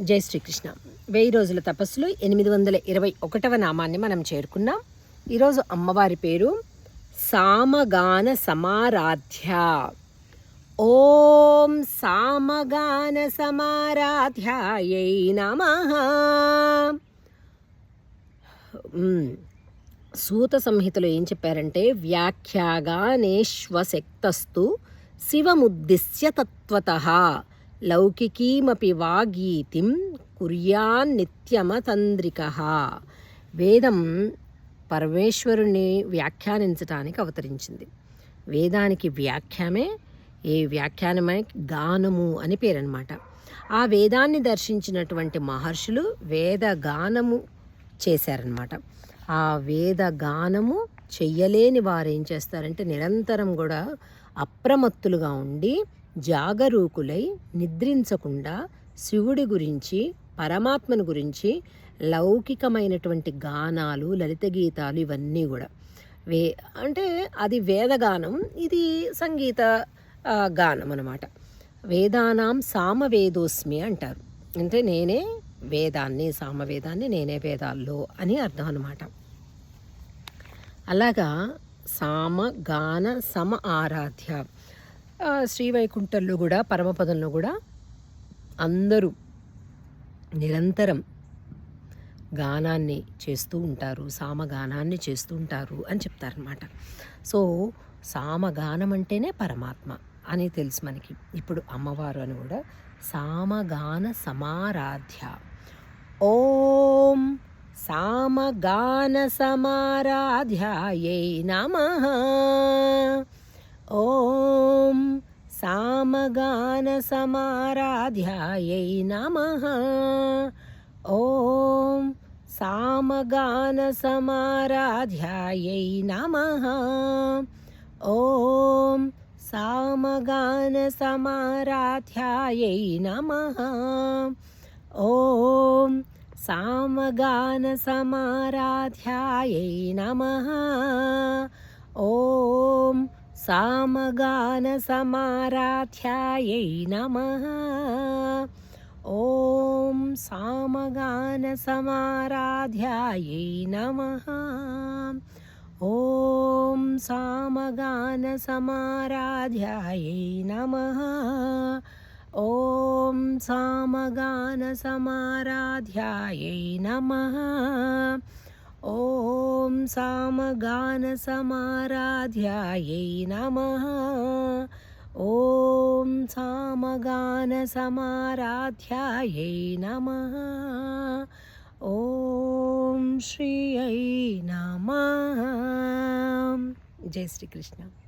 జై శ్రీకృష్ణ. వెయ్యి రోజుల తపస్సులు ఎనిమిది వందల ఇరవై ఒకటవ నామాన్ని మనం చేరుకున్నాం. ఈరోజు అమ్మవారి పేరు సామగాన సమారాధ్య. ఓం సామగాన సమారాధ్యాయై నమ. సూత సంహితలో ఏం చెప్పారంటే వ్యాఖ్యాగానేశ్వశక్తస్తు శివముద్దిశ్య తత్వత లౌకికీమపి వాగీతిం కుర్యాన్నిత్యమతంద్రిక వేదం పరమేశ్వరుని వ్యాఖ్యానించటానికి అవతరించింది. వేదానికి వ్యాఖ్యామే ఏ వ్యాఖ్యానమే గానము అని పేరనమాట ఆ వేదాన్ని దర్శించినటువంటి మహర్షులు వేద గానము చేశారనమాట ఆ వేద గానము చెయ్యలేని వారు ఏం చేస్తారంటే నిరంతరం కూడా అప్రమత్తులుగా ఉండి జాగరూకులై నిద్రించకుండా శివుడి గురించి పరమాత్మను గురించి లౌకికమైనటువంటి గానాలు లలిత గీతాలు ఇవన్నీ కూడా. వే అంటే అది వేదగానం ఇది సంగీత గానం అనమాట వేదానాం సామవేదోస్మి అంటారు. అంటే నేనే వేదాన్ని సామవేదాన్ని నేనే వేదాల్లో అని అర్థం అనమాట అలాగా సామ గాన సమ ఆరాధ్య శ్రీవైకుంఠంలో కూడా పరమపదంలో కూడా అందరూ నిరంతరం గానాన్ని చేస్తూ ఉంటారు సామగానాన్ని చేస్తూ ఉంటారు అని చెప్తారనమాట సో సామగానం అంటేనే పరమాత్మ అని తెలుసు మనకి. ఇప్పుడు అమ్మవారు అని కూడా సామగాన సమారాధ్య. ఓం సామగాన సమారాధ్యాయై నమ. ॐ सामगानसमाराध्यायै नमः। ॐ सामगानसमाराध्यायै नमः। ॐ सामगानसमाराध्यायै नमः। ॐ सामगानसमाराध्यायै नमः। सामगानसमाराध्यायै नमः। ॐ सामगानसमाराध्यायै नमः। ॐ सामगानसमाराध्यायै नमः। ॐ सामगानसमाराध्यायै नमः। ॐ सामगानसमाराध्यायै नमः। ॐ सामगानसमाराध्यायै नमः। ॐ श्रियै नमः। जय श्रीकृष्ण।